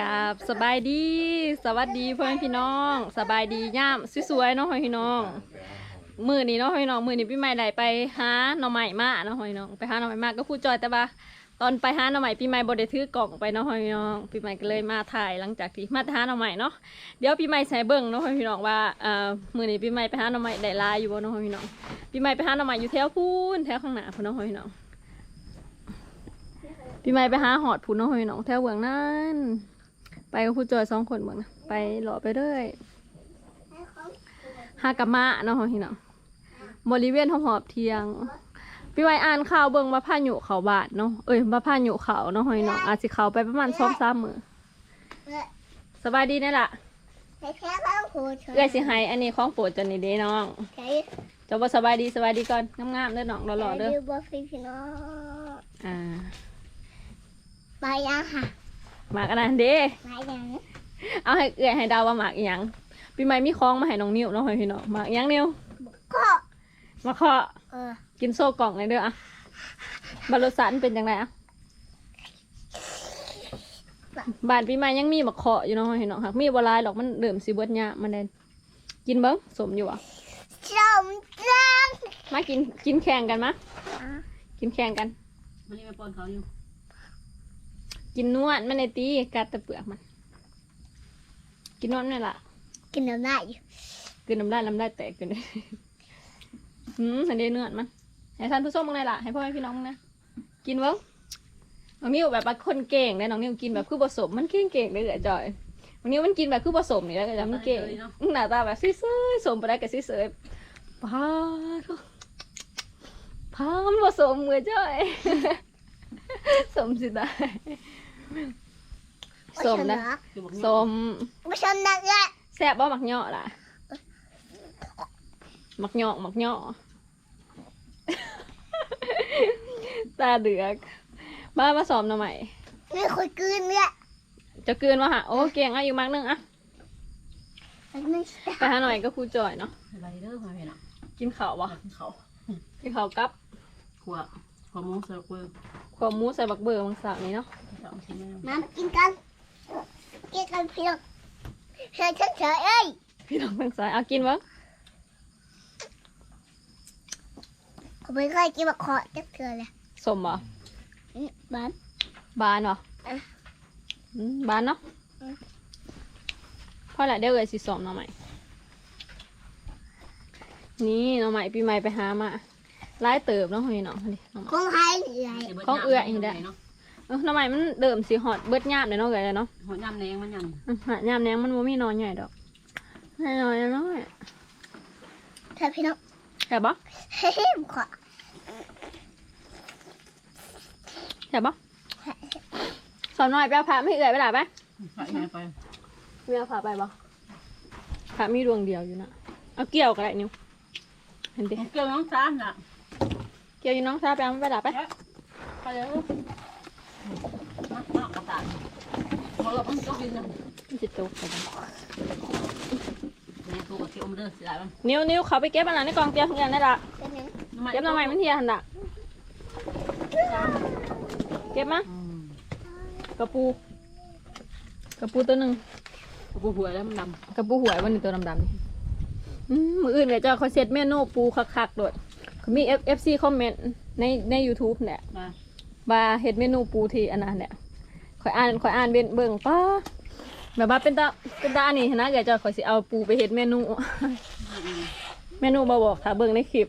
กับสบายดี สวัสดีเพื่อนพี่น้อง สบายดีย่ามสวยๆเนาะพี่น้อง มือนี้เนาะพี่น้อง มือนี้พี่ใหม่ได้ไปหาหน่อใหม่มาเนาะพี่น้อง ไปหาหน่อใหม่มาก็พูดจอยแต่ว่าตอนไปหาหน่อใหม่พี่ใหม่บ่ได้ถือกล่องไปเนาะพี่น้องพี่ใหม่ก็เลยมาถ่ายหลังจากที่มาหาหน่อใหม่เนาะ เดี๋ยวพี่ใหม่ใส่เบิ่งเนาะพี่น้องว่าเอ่อมือนี้พี่ใหม่ไปหาหน่อใหม่ได้ลายอยู่บ่เนาะพี่น้อง พี่ใหม่ไปหาหน่อใหม่อยู่แถวพูนแถวข้างหน้าพุ่นเนาะพี่น้องพี่ไม่ไปหาหอดพูนเน้องพี่น้องแถวเบืองนั่น ไปกับผู้จอยสองคนเบืองนะไปหล่อไปเรื่อยหากะมะเนาะพี่น้องบริเวณหอบหอบๆเทียงพี่ไว้อ่านข่าวเบิ่งว่าพายุเขาบาดเนาะเอ้ยว่าพายุเขาเนาะพี่น้องอาจสิเขาไปประมาณสองสามมือสบายดีนี่ล่ะใช้แค่ข้าวโพดเอ้ยสิให้อันนี้ของโปรดจนนี่เด้น้องใช้เจะว่าสบายดีสบายดีก่อนงามๆเด้อน้องหล่อๆเด้อดูบอฟิพี่น้องอ่าไปยังค่ะ หมากอันนั้นเด้ไปยังเอาให้เอื้อยให้ดาวว่าหมากอีหยังปีใหม่มีคล้องมาให้น้องนิ้วเนาะพี่น้องหมากอีหยังนิ้วก็มาเคาะเออกินโซ่กล่องเลยเด้ออะบรสสันเป็นจังไงอะบ้านปีใหม่ยังมีมาเคาะอยู่เนาะพี่น้องหากมีบหลายหรอกมันเริ่มสิเบิดยะมันเด่นกินเบิ้งสมอยู่อะชมจังมากินกินแข่งกันมะกินแข่งกันมันนี่มาปนเขาอยู่ กินนวดมันในตีกัดแตะเปลือกมัน กินนวดนี่นล่ะกินน้ำได้อยู่กินน้ำลายน้ำลายแตกกันเลยหืมอันนี้เนื้อมันให้ท่านผู้ชมมึงเลยล่ะให้พ่อแม่พี่น้องมึงนะกินเบิ้งน้องนิวแบบว่าคนเก่งเลยน้องนิวกินแบบคือผสมมันเก่งเก่งๆเลยอะจอยน้องนิวมันกินแบบคือผสมนี่แล้วก็จะมันเก่งหน้าตาแบบซื่อๆสมไปได้กับซื่อๆพาทุกพามันผสมเหมือนจอยสมสิได้ สมนะคือบอกสมไม่ชมนักเลยแซ่บบ่หมักเหยาะล่ะหมักเหยาะหมักเหยาะตาเดือกบ้ามาสอมหน่อใหม่ไม่คุยกืนเลยจะเกินวะฮะโอ้เก่งอายุมากนึงอะมันไม่ไปหาหน่อยก็ครูจอยเนาะอะไรเด้อมาเห็นอะกินข้าววะเขากินข้าวกับขวบขวบมุ้งเสือกเบอร์ ขวหมูใส่บักเบอร์มังสาวนี่เนาะสองชิ้นแม่มากินกัน กินกันพี่น้องเฉยเฉยๆเอ้ยพี่น้องทางซ้ายเอากินวะผมไม่เคยกินแบบขอจักเถื่อเลยสมบ่อื้อบ้านบานบ่เอ๊ะอืมบานเนาะอืมพอละเดี๋ยวเลยสิสอมหน่อใหม่นี่หน่อใหม่ปีใหม่ไปหามา ไล่เติบเนาะพี่น้องนี่หน่อใหม่คงหายเหนื่อยของเอื้อยนี่แหละ เออหน่อใหม่มันเดิมสีหอดเบิดยามเลยเนาะเกยเนาะหัวยำแดงมันยอื้อหายามแนงมันบ่มีนอนใหญ่ดอกให้น้อยน้อยเธอพี่น้องแค่บ่เฮ้ยขอแค่บ่สอนหน่อยไปเอาผ้าไม่เอื่อยไปหล่ะไปำใส่ไปมีเอาผ้าไปบ่ผ้ามีดวงเดียวอยู่นะเอาเกี่ยวก็ได้นิ้วเห็นดิ เกี่ยวน้องซ้ำน่ะ เกี่ยวอยู่น้องซาไปเอามันไปหล่ะไปไปเลยมากมากกระต่ายพอเราต้องก็บินนะมันจิตตกไปบ่แม่ตัวกับที่อมเลือดสิได้บ้างนิ้วนิ้วเขาไปเก็บอันนั้นในกองเตียมทุกอย่างได้ละเป็นยังเก็บหน่อใหม่มันเทียหันละเก็บมากระปูกระปูตัวหนึ่งกูหัวแล้วมันดกระปูหวยวันนี้ตัวดำๆนี่มืออื่นเดี๋ยวจะเขาเซ็ตเมนูปูคักๆโดดเขา มี F F C คอมเมนต์ในใน YouTube เนี่ยำมาว่าเฮ็ดเมนูปูที่อันนั้นเนี่ยข่อยอ่านข่อยอ่านเบิ่งเบิ่งป้าแบบว่าเป็นตาเป็นตาอันนี่นะเดี๋ยวจะข่อยสิเอาปูไปเฮ็ดเมนู เมนูบ่บอกถ้าเบิ่งในคลิป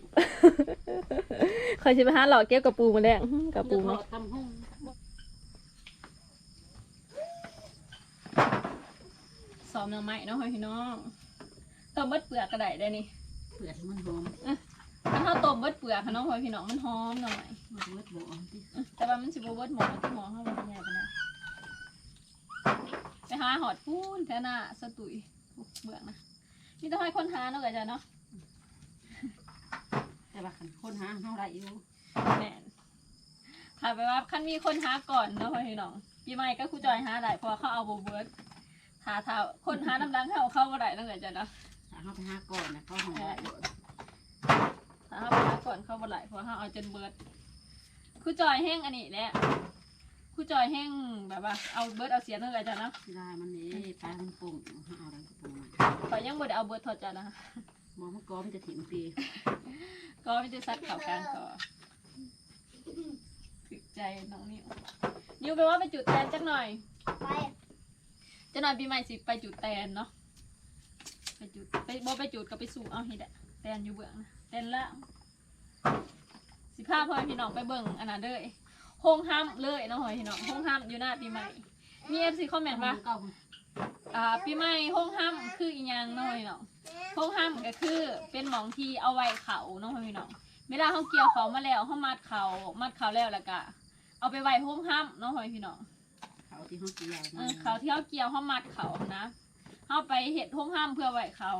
ข่อยสิไปหาหลอกเก็บกระปูมาแดงอื้อกระปูเนาะทำห้องซ้อมน้ำไม้เนาะพี่น้องต้มเบิดเปลือกก็ได้ได้นี่เปลือกมันหอม ถ้าเฮาต้มเบิดเปลือกค่ะเน้องพี่น้องมันหอมหน่อย มันเลือดหอมที่แต่ว่ามันสิบ่เบิดหมอที่หมอเฮาบ่ใหญ่ปานใดไปหาหอดพูนแท้หน้าสตุยเบื่อนะนี่ต้องให้คนหาเนาะก็จะเนาะแต่ว่าขันคนหาเท่าไรอยู่แม่นถ้าไปว่าคันมีคนหาก่อนเนาะพี่น้องปีใหม่ก็ครูจอยหาได้เพราะว่าเขาเอาบ่เบิดถ้าถ้าคนหาน้ำลังเขาเข้าบ่ได้เนาะก็จะเนาะถ้าเขาไปหาก่อนนะเขาหอมได้ ถ้าเขาไปหาก่อนเข้าบ่ได้เพราะว่าเขาเอาจนเบิดครูจอยแห้งอันนี้แหละครู่จอยแห้งแบบว่าเอาเบิร์ดเอาเสียงเท่าไหร่จ้ะเนาะได้มันนี่ปลามันปุ่งเอาอะไรก็ปุ่งมาขอยยังบ่ได้เอาเบิร์ดถอดจ้ะนะคะมองมันก้อมจะถิ่มปีก็ไม่ได้ซัดเข่ากลางก่อถึกใจน้องนิวนิวไปว่าไปจุดแตนจักหน่อยไปจักหน่อยปีใหม่สิไปจุดแตนเนาะไปจุดไปบ่ไปจุดก็ไปสู่เอาเฮ็ดอะแตนอยู่เบื้องนะ แตนละสิพาพ่อแม่พี่น้องไปเบิ่งอันนั้นเด้อโฮงห้ำเลยเนาะพ่อแม่พี่น้องโฮงห้ำอยู่หน้าปีใหม่ มีเอฟซีคอมเมนต์ว่าเก้าอ่าปีใหม่โฮงห้ำคืออีหยังเนาะพ่อแม่พี่น้องโฮงห้ำก็คือเป็นหมองที่เอาไว้เขาเนาะพ่อพี่น้องเวลาเขาเกี่ยวเขามาแล้วเขามัดเขามัดเขาแล้วแล้วก็เอาไปไว้โฮงห้ำเนาะพ่อพี่น้องเขาที่ห้องเกี่ยวเออเขาที่เขาเกี่ยวเขามัดเขานะเขาไปเห็ดโฮงห้ำเพื่อไว้เขา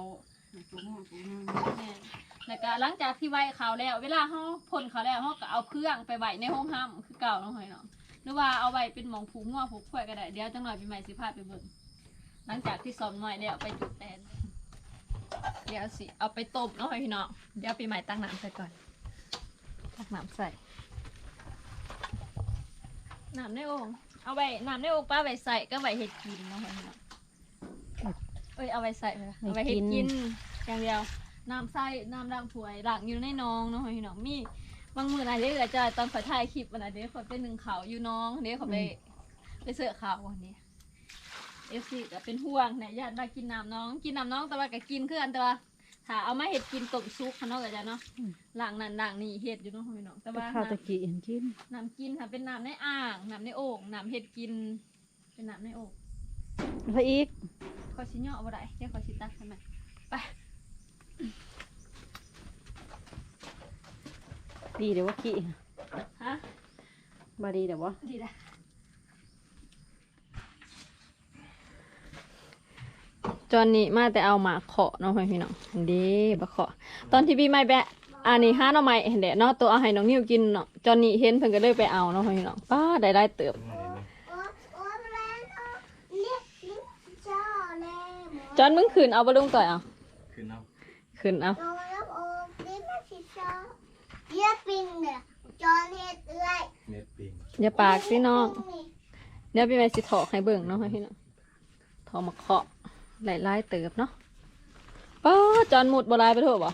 ปูม่วงปูม่วง แล้วก็หลังจากที่ไหว้เขาแล้ว เวลาเขาพ่นเขาแล้วเขาก็เอาเครื่องไปไหวในโฮงห้ำคือเก่านาะพ่อพี่น้องหรือว่าเอาไว้เป็นหมองผูกงัวผูกควยก็ได้เดี๋ยวจังหน่อยปีใหม่สิพาไปเบิ่งหลังจากที่สอนหน่อยแล้วไปจุดแทนเดี๋ยวสิเอาไปต้มเนาะพี่เน้องเดี๋ยวปีใหม่ตั้งน้ำใส่ก่อนตักน้ำใส่น้ำในโอ่งเอาไว้น้ำในโอ่งป้าไว้ใส่ก็ไว้เห็ดกินเนาะพี่น้องเอ้ยเอาไว้ใส่เอาไว้เห็ดกินอย่างเดียว น้ำใส่น้ำล้างถ้วยล้างอยู่ในน้องเนาะพี่น้องมีบางมื้อนะเดี๋ยวก็จะตอนขอยถ่ายคลิปวันนะเดี๋ยวขอยไปหนึ่งเขาวอยู่น้องเดี๋ยวขอยไปไปเสือข่าววันนี้เอฟซีก็เป็นห่วงเนี่ยญาติมากินน้ำน้อง กินน้ำน้องแต่ว่าก็กินคือกันแต่ว่าถ้าเอามาเห็ดกินต้มซุปเขาเนาะก็จะเนาะล้างนั่นล้างนี่เห็ดอยู่เนาะพี่น้องแต่ว่าข้าวตะน้ำกี้เห็นกินน้ำกินค่ะเป็นน้ำในอ่างน้ำในโอ่งน้ำเห็ดกิน เป็นน้ำในโอ่งพระอีกขอชิ้นย่อเอาบ่ได้เดี๋ยวขอชิ้นตักใช่ไหมไป ดีเดี๋ยวว่ากี้ฮะบาดีเดี๋ยวว่าดีละจอนนี่มาแต่เอาหมากเคาะเนาะพี่น้องเด้บะเคาะตอนที่พี่ไม่แบะอันนี้ห้าหน่อไม้เห็นเด้เนาะตัวเอาให้น้องนิวกินเนาะจอนนี่เห็นเพิ่นก็เลยไปเอาเนาะพี่น้องป้าได้ได้เติบโอ้โอ้แรงอะเรียกเรียกเจ้าแรงหมอจอนมึงขืนเอาบ่ลุงต่อยเอาขึ้นเอา ขืนเอาโดนแล้วโอ้นี่ไม่ใช่เจ้าเรียกปิงเนี่ยจอนเฮ็ดเอื้อยเน็ตปิงอย่าปากสิน้องนี่เดี๋ยวพี่แม่สิถอกให้เบิ่งเนาะพี่น้องถอกมาเคาะหลายๆเติบเนาะป้าจอนหมุดบ่ลายไปเถอะบ่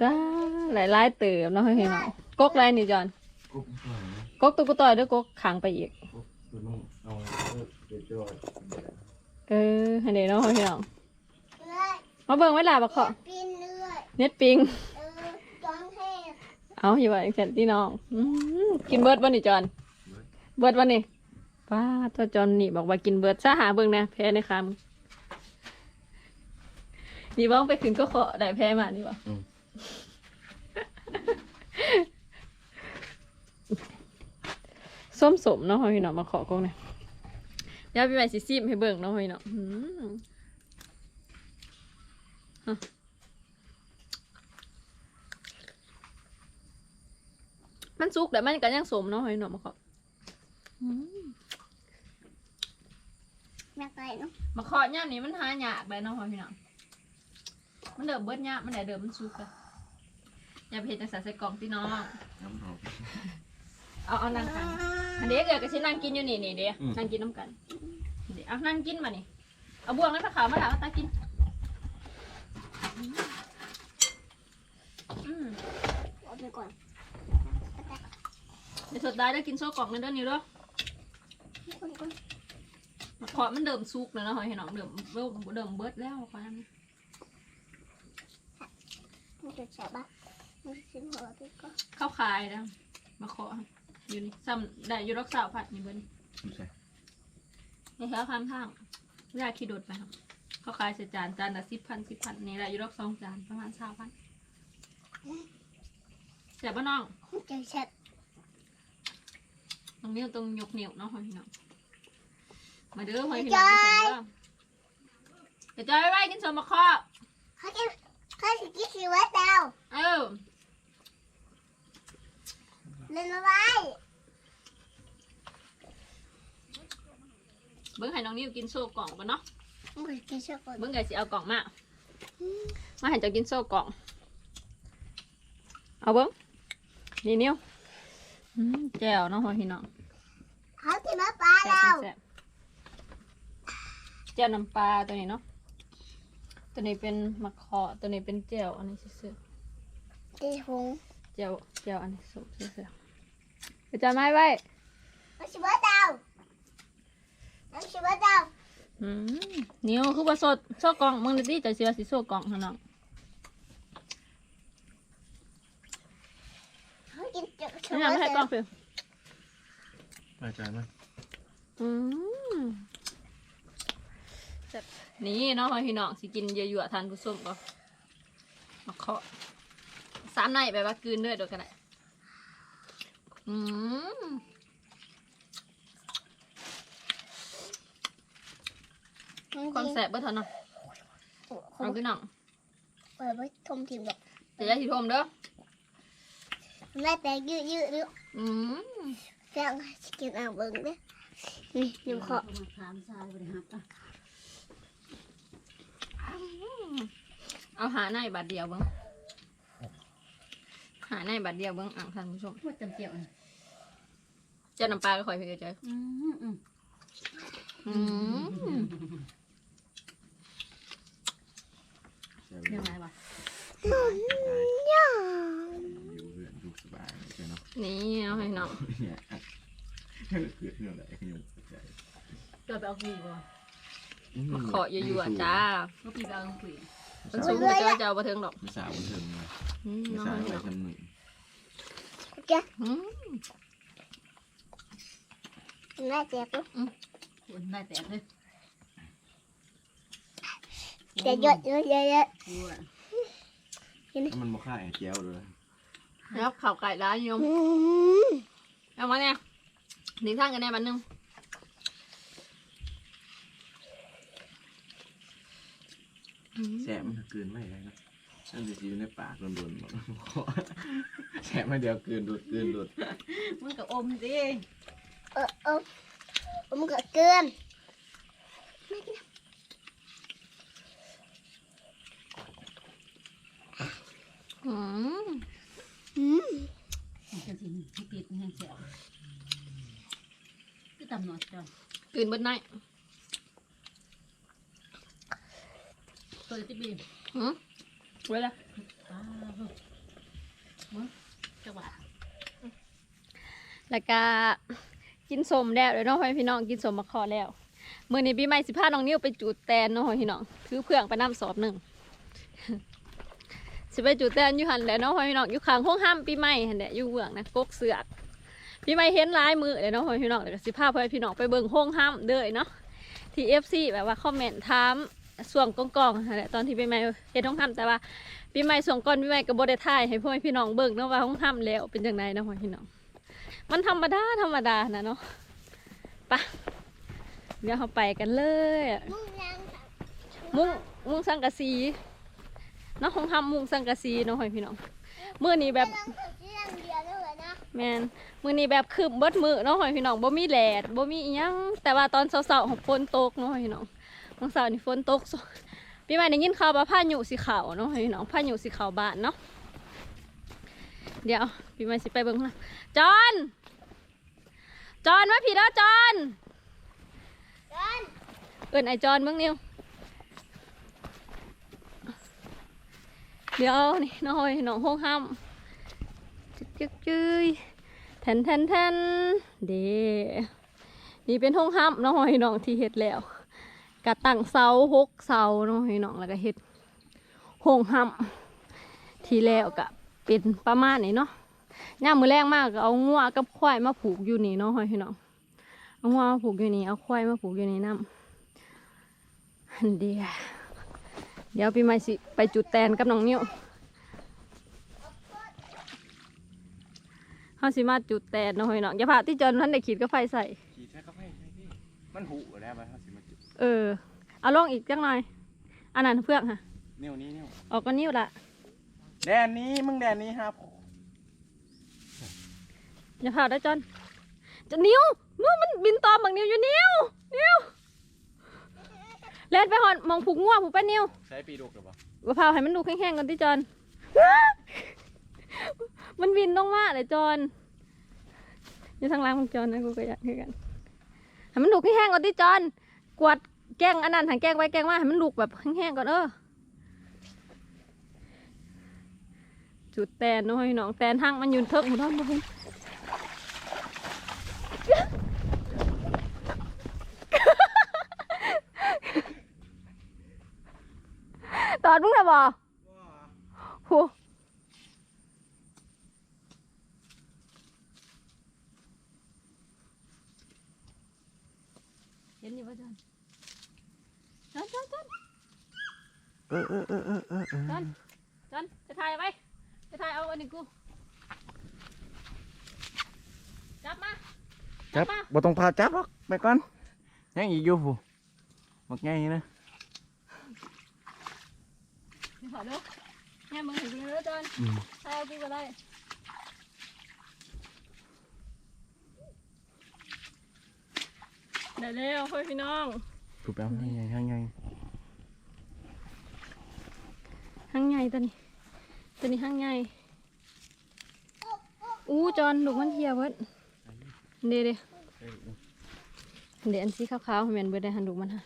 จ้าหลายๆเติบเนาะพี่น้องกกไรนี่จอนกุ๊บหน่อยนะกกตุกต่อยด้วยกกขังไปอีกกุ๊บตัวนุ่ง เอาเออเดี๋ยวจอยเออให้เดี๋ยวเนาะพี่น้องเอื้อยมาเบิ่งไว้ล่ะบักเคาะปินเอื้อยเน็ตปิง เออจอนเทศเอาอยู่ว่าจังซั่นพี่น้องอืมกินเบิร์ดบ่นี่จอน เบิร์ดบ่นี่ป้าตัวจอนนี่บอกว่ากินเบิร์ดซะหาเบิ่งนะแพ้ในคำนี่บ้องไปขึ้นก็เคาะได้แพ้มานี่บ่อืมส้มสมเนาะพี่น้องมาขอกงเนี่ย เดี๋ยวพี่ใหม่สิซีมให้เบิ่งเนาะพี่น้องอืมฮะมันสุกแต่มันก็ยังสมเนาะพี่น้องมาขออืมแม่ไก่เนาะมาขอย่ามนี้มันหายากเลยเนาะพี่น้องมันเดิมเบิดยากมันได้เดิมมันสุกอะอย่าไปเห็นจังสาใส่กล่องพี่น้องน้ำหอม เอาเอานั่งกันอันนี้เกิดก็สินั่งกินอยู่นี่นี่เด้อืม นั่งกินน้ำกันเดี๋ยวเอานั่งกินมานี่เอาบ่วงแล้วผ้าขาวมาแล้วเอาตากินอืมเอาไปก่อนเดี๋ยวสุดท้ายได้กินโซ่กล่องในเด้อนี่เด้อคนก่อนมาขอมันเดิมสุกแล้วเนาะให้น้องเดิมเริ่มเดิมเบิดแล้วขอยังมันจะแฉะปะมันจะหัวไปก่อนเข้าคายแล้วมาขอ อยู่นี่ซ้ำได้อยู่รักษาผัดนี่เบิ้ลไม่ใช่นี่แถวข้างทางยาขี้โดดไปครับ เข้าคายใส่จานจานละสิบพันสิบพันนี่แหละอยู่รักสองจานประมาณสามพันเสียบ้าน้องมันจะแฉะตรงนิ้วตรงยกนิ้วเนาะพี่น้องมาเด้อพี่น้องกินสมเด้อเดี๋ยวจอยไว้กินสมมาครอบเขาจะเขาจะกินสิวะเตาเออ เล่นอะไร เบิ้งให้น้องนิ้วกินโซ่กล่องกันเนาะมันจะกินช็อกโกแลตเบิ้งไก่สิเอากล่องมามาให้เจ้ากินโซ่กล่อง เอาเบิ้งนี่นิ้วอืมแจ่วเนาะพ่อพี่น้องเขาจะมาปลาแซ่เราบแซ่บแจ่วน้ำปลาตัวนี้เนาะตัวนี้เป็นมะขอตัวนี้เป็นแจ่วอันนี้ซื่อตีหงๆแจ่วแจ่วอันนี้สุกซื่อๆไปจานไม้ไว้มันชิบะดา วมันชิบะดาวอืมนิ้วคือว่าสดโซกล่องมึงดิจะเชื่อสิโซกล่องหั่นเนาะเขากินจุกนี่ไม่ให้กล่องเปล่าไปใจไหมอืมแซ่บนี่เนาะพ่อพี่น้องสิกินเยอะๆทานผู้ชมก็มาเคาะสามในแบบว่ากลืนด้วยเดี๋ยวกันได้อืม ความแซ่บเบิ่เท่าเนาะเอาพี่น้องเปิดไว้ทมถิ่มดอกเดี๋ยวจะสิโทมเด้อแม่แต่ยืดยืดยืดอืมแซ่บสกินอ่างเบิ้งเด้นี่ยิ้มขอมาถามทรายบริหารอะเอาหาในบาทเดียวเบิ่งหาในบาทเดียวเบิ่งอะท่านผู้ชมว่าจำเจียวอะเจ้าน้ำปลาก็คอยพี่เจ้าอืมอืมอืม ใช่ ยังไงวะย่าอยู่เพื่อนดูสบายใช่เนาะนี่เอาให้น้องเนี่ยเกิดเรื่องอะไรขยมใจจะไปเอาคุยบ่มาขออยู่ๆอะจ้าก็ปีไปเอาคุยมันสูงไปเจ้าเจ้าบ่ถึงดอกไม่สาวบันเทิงเลยอืมไม่เอาสาวให้อะไรน้องชั้นหนึ่งโอเคอืมแม่เจ็บลูกคนได้แต่เลย จะหยดเยอะเยอะเยอะกูอะถ้ามันมาฆ่าไอ้เจียวเลยแล้วข่าวไก่ร้านยมอืมเอามาเนี่ยหนึ่งท่านกันแน่บันหนึงอืมแสบมันเกินไม่ได้นะนั่นจะอยู่ในปากโดนๆหมดแสบมาเดียวเกินดูดเกินดูดมึงก็อมสิเออเออผมก็เกิน อืมอืมมันจะสิให้ติดให้เสียวคือตำหนอดจ้ะกลืนเบดไนตัวที่บีหืมไว้ละอ้าวมึงจังหวะแล้วก็กินสมแล้วเดี๋ยวน้องพ่อพี่น้องกินสมมาขอแล้วเมื่อนี้ปีใหม่สิพาน้องนิ้วไปจูดแตนเน้องพี่น้องถือเพื่องไปน้ำสอบหนึ่ง สิไปจูดแตนอยู่หันแหละเน้องพ่อพี่น้องอยู่ข้างห้องห้ามปีใหม่หันแหละอยู่เบื้องนะกกเสือกปีใหม่เห็นลายมือเลยเน้องพ่อพี่น้องเดี๋ยวก็สิพาพ่อพี่น้องไปเบิ่งห้องห้ามเด้อเนาะที่เอฟซีแบบว่าคอมเมนต์ถามส่วงกองๆนั่นแหละตอนที่ปีใหม่เห็นห้องห้ามแต่ว่าปีใหม่ส่งก่อนปีใหม่ก็บ่ได้ถ่ายให้พ่อพี่น้องเบิ่งเนาะว่าห้องห้ามแล้วเป็นจังไดเนาะพ่อพี่น้อง มันธรรมดาธรรมดานะเนาะปะเดี๋ยวเราไปกันเลยมึงยังมุ้งมุ้งสังกะสี เนาะของทำมุ้งสังกะสีเนาะพี่น้องมือนี้แบบยังเรื่องเดียวเลยนะแมนมือนี้แบบคืบเบิดมือเนาะพี่น้องบ่มีแดดบ่มีอิหยังแต่ว่าตอนเช้าๆของฝนตกเนาะพี่น้องวันเสาร์นี่ฝนตกซพี่ใหม่ได้ยินข่าวว่าพายุสีขาวเนาะพี่น้องพายุสีขาวบ้านเนาะเดี๋ยวพี่ใหม่สิไปเบิ่งนะจอนจอนมาพี่เด้อจอนกันเอินไอจอนเบิ่งนิว เดี๋ยวนี่น้อยน้องห้องห้ามจึ๊กจึ๊กจึ๊ยแทนแทนแทนเดนี่เป็นห้องห้ามน้อยน้องที่เฮ็ดแล้วกะตั้งเสาหกเสาน้อยน้องแล้วก็เฮ็ดห้องห้ามที่แล้วกะเป็นประมาณนี้เนาะย่ามือแรงมากก็เอางัวกับควายมาผูกอยู่นี่เนาะพี่น้องเอางัวมาผูกอยู่นี่เอาควายมาผูกอยู่ในน้ำอันเดีย เดี๋ยวพี่ไม่สิ ไปจุดแตนกับน้องนิ้วเขาสิมาจุดแตนเน้อยน้องอย่าพาที่จนท่านได้ขีดก็ไฟใส่ ขี่แท้ก็ไม่ใช่พี่มันหูแล้วมันสิมาจุด เออ เอาลงอีกจังหน่อย อันนั้นเพื่อกค่ะนิ้วนี้นิ้วออกก็นิ้วละแดนนี้มึงแดนนี้ครับอย่าพาได้จอนจะนิ้วมือมันบินตอมบางนิ้วอยู่นิ้วนิ้ว เล่นไปหอนมองผูกงัวผูกไปนิ้วใช้ปีดุกหรือเปล่าว่าพาให้มันดูแข็งๆกันที่จอน มันบินลงมาเลยจอนอยู่ทางหล่างของจอนนะกูก็อยากคือกันให้มันลุกให้แห้งก่อนที่จอน กวาดแกงอันนั้นหันแกงไว้แกงมาให้มันลุกแบบแห้งๆก่อนเออจุดแตนเน้อยน้องแตนหั่งมันอยืนเทิงหมดแล้วบ่เห็น ตอดมึงนะบอโหเห็นอยู่ป่ะจอนจอนจอนจอนเออเออเออเออเออจอนจอนจะถ่ายไว้จะถ่ายเอาอันนี้กูจับมาจับบ่ต้องพาจับหรอกไปก่อนยังอีกอยู่ผู้บักใหญ่นะ เดี๋ยวขอดูแง่มึงเห็นจริง เลยจอนอืมถ่ายเอากูก็ได้ได้แล้วพ่อพี่น้องถูกแปลว่าไงยังไงห้างใหญ่ตัวนี้ตัวนี้ห้างใหญ่อู้จอนลูกมันเหี่ยวเบิดเดี๋ยวเดี๋ยวเดี๋ยวอันสีขาวๆให้แม่นเบิดได้หันลูกมันฮะ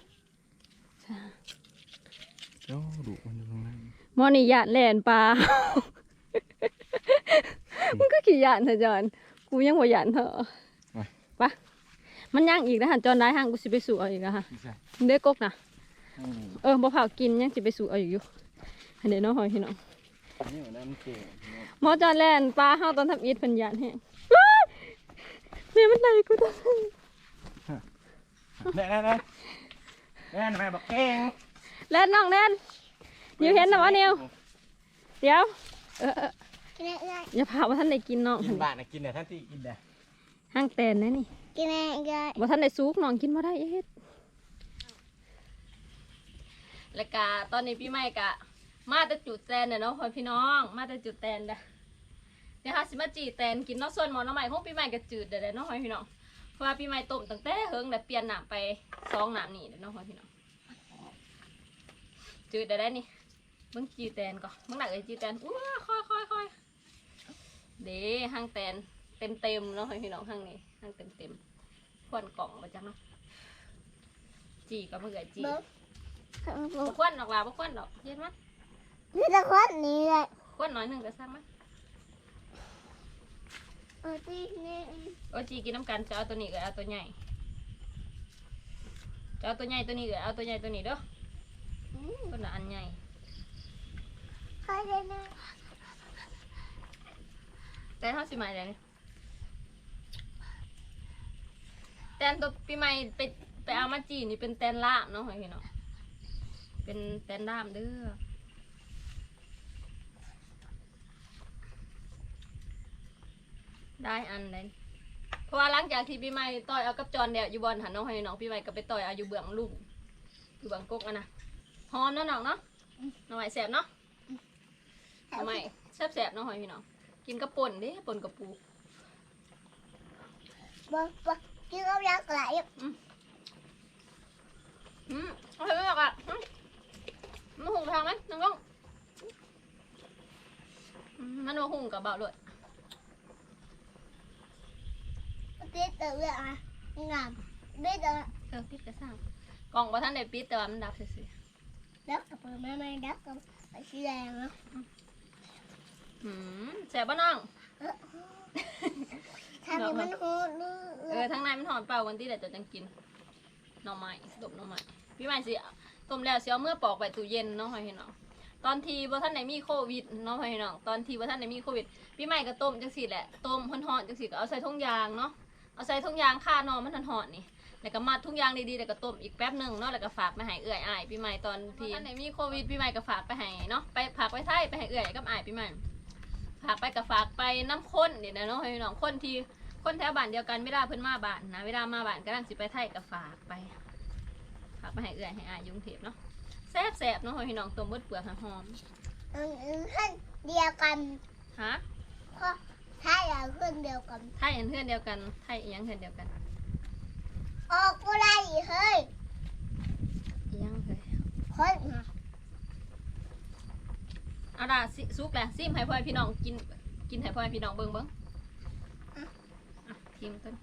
เจ้าดุมันอยู่ตรงนั้นหมอนี่ยานแล่นปลา มันก็ขี่ยานเถอะจอน กูยังบ่ยานเถอะปะมันย่างอีกนะหันจอนได้ห่างกูสิไปสู่เอาอีกนะฮะไม่ใช่เด้กกนะอืมเออบ่เผากินยังสิไปสู่เอาอีกอยู่อันเดี๋ยวน้องหอยพี่น้องนี่มันน้ำเกลือหมอจอนแล่นปลาเฮาตอนทำอีทเพิ่นยานแฮงว้ายแม่มันไหลกูตอนนั้นแน่แน่แน่แน่แม่บอกเก่งแล่นน้องแล่นนิวเห็นนะวะนิวเดี๋ยวเออเออ กินอะไรอย่าพาว่าท่านได้กินน้องกินบ้านนะกินแต่ท่านที่กินแต่ห้างแตนนะนี่กินอะไรว่าท่านได้ซุกน้องกินบ่ได้เอ็ดแล้วกะตอนนี้พี่ใหม่กะ มาแต่จุดแตนเด้อเนาะพ่อพี่น้อง มาแต่จุดแตนเด้อเดี๋ยวหาสิมาจีแตนกินเนาะส่วนหมอน้ำใหม่ของพี่ใหม่ก็จืดเด้อเด้อเนาะพ่อพี่น้องเพราะว่าพี่ใหม่ต้มตั้งแต่เฮิงแต่เปลี่ยนน้ำไปสองน้ำนี่เด้อเนาะพ่อพี่น้องจืดเด้อได้นี่มึงจีแตนก่อนมึงหนักไอ้จีแตนอู้ว้าค่อยค่อยค่อย เด้ห้างแตนเต็มเต็มๆเนาะพ่อพี่น้องห้างนี้ห้างเต็มเต็มๆควนกล่องมาจังเนาะจีก็เมื่อไงจีบุ๊บ่ควนดอกลาบ่ควนดอกเห็นมั้ยนี่ตะคนนี่เลยควนน้อยหนึ่งก็สร้างมั้ยเออที่นี่โอ้จีกินน้ำกันจะเอาตัวนี้ก็เอาตัวใหญ่จะเอาตัวใหญ่ตัวนี้ก็เอาตัวใหญ่ตัวนี้เด้อคนละอันใหญ่ใครเลยนะ แต่เท่าสิใหม่เลยนี่แตนตัวปีใหม่ไปไปเอามาจีนี่เป็นแตนล่ามเนาะพี่น้องเป็นแตนล่ามเด้อได้อันเลยเพราะว่าหลังจากที่ปีใหม่ต่อยเอากับจอนเดียวอยู่บอลหันน้องให้น้องปีใหม่ก็ไปต่อยเอาอยู่เบื้องลุ่มอยู่เบื้องกกอะนะหอมเนาะน้องเนาะน้องใหม่แสบเนาะน้องใหม่แสบๆเนาะหอยพี่น้อง กินกระป่นเด้ป่นกระปูบุ๊บบุ๊บกินกับยักษ์ไหลอืมเอาไปไม่ออกอะอืมมันหุงทางไหมน้องก้องอืมมันมาหุงกับเบาเลยตีตื่นเลยอะงามไม่ตื่นเออปิดกระสังกล่องว่าท่านได้ปิดแต่ว่ามันดับเฉยดักกับแม่ไม่ดักกับไอ้สีแดงนะ ๆอืมแสบป่ะน้อง ทำให้มันหูลือเออทางในมันหอมเปล่าวันที่เดี๋ยวจะจังกินหน่อไม้ตบหน่อไม้พี่ใหม่สิต้มแล้วเสียวเมื่อปอกไว้ตู้เย็นเนาะให้น้องตอนที่บ่ท่านไหนมีโควิดเนาะให้น้องตอนที่บ่ท่านไหนมีโควิดพี่ใหม่ก็ต้มจังสิแหละต้มห่อนๆจังสิก็เอาใส่ถุงยางเนาะเอาใส่ถุงยางค่านอนมันห่อนๆนี่แล้วก็มัดถุงยางดีๆแล้วก็ต้มอีกแป๊บหนึงเนาะแล้วก็ฝากไปให้เอื่อยอ้ายพี่ใหม่ตอนที่ท่านไหนมีโควิดพี่ใหม่ก็ฝากไปให้เนาะไปฝากไปไทยไปให้เอื่อยกับอ้ายพี่ใหม่ ฝากไปก็ฝากไปน้ำข้นนี่นะเนาะให้น้องคนที่คนแถวบ้านเดียวกันเวลาเพิ่นมาบ้านนะเวลามาบ้านก็ลังสิไปไทยก็ฝากไปฝากไปให้เอื่อยให้อายอยุงเทพเนาะแซ่บแซ่บๆเนาะให้พี่น้องต้มเบดเปลือกให้หอมเออขึ้นเดียวกันฮะก็ถ้าเราขึ้นเดียวกันไทยอันเพื่อนเดียวกันไทยอีหยังเพื่อนเดียวกันออกก็ได้เฮ้ยอีหยังเลยคน มาเอาล่ะสิซุกแหละซิมให้พ่อพี่น้องกินกินให้พ่อแม่พี่น้องเบิ่งเบิ่งอะทิมต้น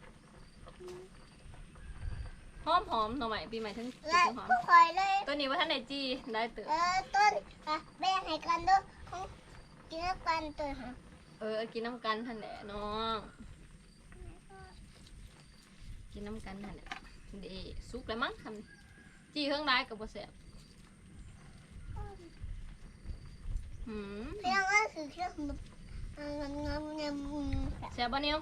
หอมหอมหน่อไม้ปีใหม่ทั้งและทั้งหอมผู้คอยเลยตัวนี้ว่าท่านไหนจีได้เติบเออต้นอะแบ่งให้กันด้วยกินแล้วกันตัวฮะเออกินน้ำกันท่านแหละน้อง กินน้ำกันท่านแหละเดซุกแล้วมั้งทำจีเครื่องได้กับบ่แซ่บ หืมเรื่องก็คือเครื่องแบบเงินเงินเงินแซ่บบ่เนี่ยว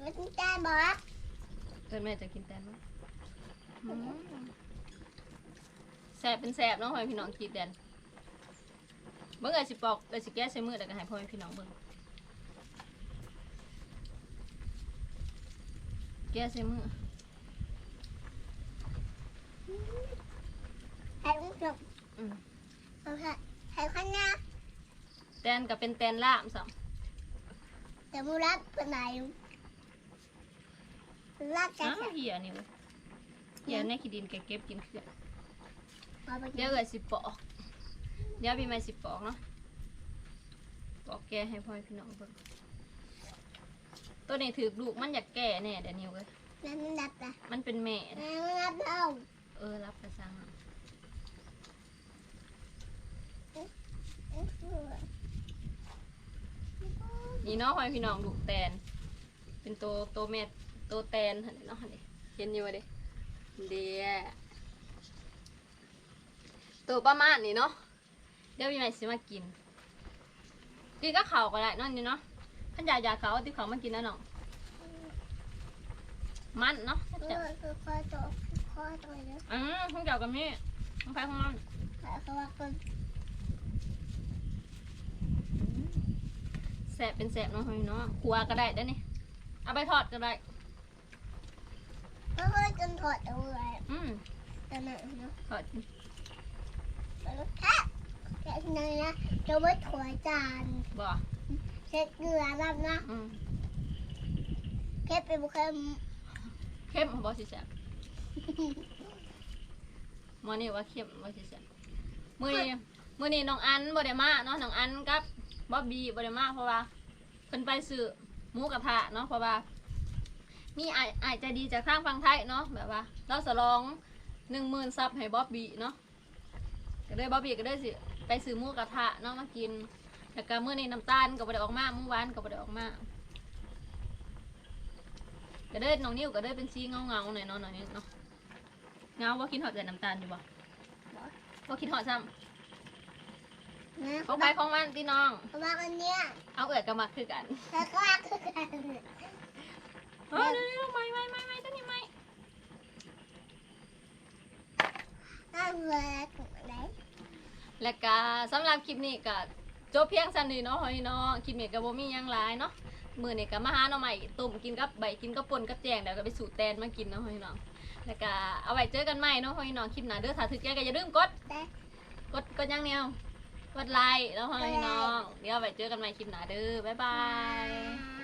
ไม่ต้องจ่ายบอกเอินแม่จะกินแตนมั้ยหืมแซ่บเป็นแซ่บเน้องพ่อแม่พี่น้องกินแตนเบิ่งเอ้ยสิปอกเอ้ยสิแก้ใส่มือแล้วก็ให้พ่อแม่พี่น้องเบิ่งแก้ใส่มือให้ลุงจบอืมเอาค่ะให้ข้างหน้าแตนก็เป็นแตนล่ามซ้แต่มูรับเป็นไหนรับำจะอ้าวเหี้ยนี่เว้ยเหี้ยในขี้ดินแกเก็บกินเขื่อนเอาไปเดี๋ยวเอ้ยสิปอกเดี๋ยวพี่ไม่สิปอกเนาะปอกแกให้พ่อแม่พี่น้องเบิ่งตัวนี้ถือลูกมันอยากแก่แน่เดี๋ยวนี้เว้ยนั่นรับละมันเป็นแม่นะนั่นรับเอาเออรับกระซังอะ นี่เนาะพ่อพี่น้องลูกแตน เป็นตัวตัวแม่ตัวแตนหั่นเนาะหั่นดิเห็นอยู่วะดิเดียตัวประมาณนี้เนาะเดี๋ยวพี่ใหม่สิมากินกินก็เขาก็ได้เนั่นนี่เนาะท่านอยากอยากเขาเอาที่เขามากินนะน้องมันเนาะเอแซ่บอคือคอโตคอโตเยอะอืมข้างเกี่ยวกับนี่ข้างไปข้างมันเขาว่าค แสบเป็นแสบเนาะเฮ้ยเนาะขัวก็ได้ได้อนี่เอาไปทอดก็ได้ไม่เคยจนถอดเอาไว้อืมแต่นั่นเนาะทอดกินแล้วแค่แค่ที่นั่นนะจะไม่ถอยจานบ่เช็ดเกลือรับนะอืมแค่เป็นบุคคลเข้มบ่สิแสบมื้อนี้ว่าเข้มบ่สิแสบมื้อนี้มื้อนี้น้องอันบ่ได้มาเนาะน้องอันกับ บ๊อบบี้บ่ได้มาเพราะว่าเพิ่นไปซื้อหมูกระทะเนาะเพราะว่า มีอายอ้ใจดีจากทางฝั่งไทยเนาะแบบว่า เราสลอง10,000ซับให้บ๊อบบี้เนาะก็เลยบ๊อบบี้ก็เลยสิไปซื้อหมูกระทะเนาะมากินแล้วก็เมื้อนี้น้ำตาลก็บ่ได้ออกมาเมื่อวานก็บ่ได้ออกมาก็ได้น้องนิ้วก็ได้เป็นสีเงาเงาหน่อยเนาะหน้องนิ้เนาะเงาว่าคิดหอดแต่น้ำตาลอยู่บ่ว่าคิดหอดซ้ นะำของไปของมันพี่น้องเขาว่าอันเนี้ยเอาเอือดกับมักคือกันแล้วก็ว่าคือกันเฮ้ยเร็วๆไม่ไม่ไม่ไม่ตัวนี้ไม่นั่นเลยถูกไหมแล้วก็สำหรับคลิปนี้ก็จบเพียงสั้นนี้เนาะพี่น้องคลิปนี้ก็บ่มีหยังหลายเนาะมื้อนี้ก็มาหาหน่อใหม่ต้มกินกับใบกินกับป่นกับแจงเดี๋ยวก็ไปสู่แตนมากินเนาะพี่น้องแล้วก็เอาไว้เจอกันใหม่เนาะพี่น้องคลิปหน้าเด้อถ้าถึกใจก็อย่าลืมกดแต่กดกดอยังเดียว กดไลค์แล้วพี่น้อง เดี๋ยวไปเจอกันใหม่คลิปหน้าเด้อบ๊ายบายบ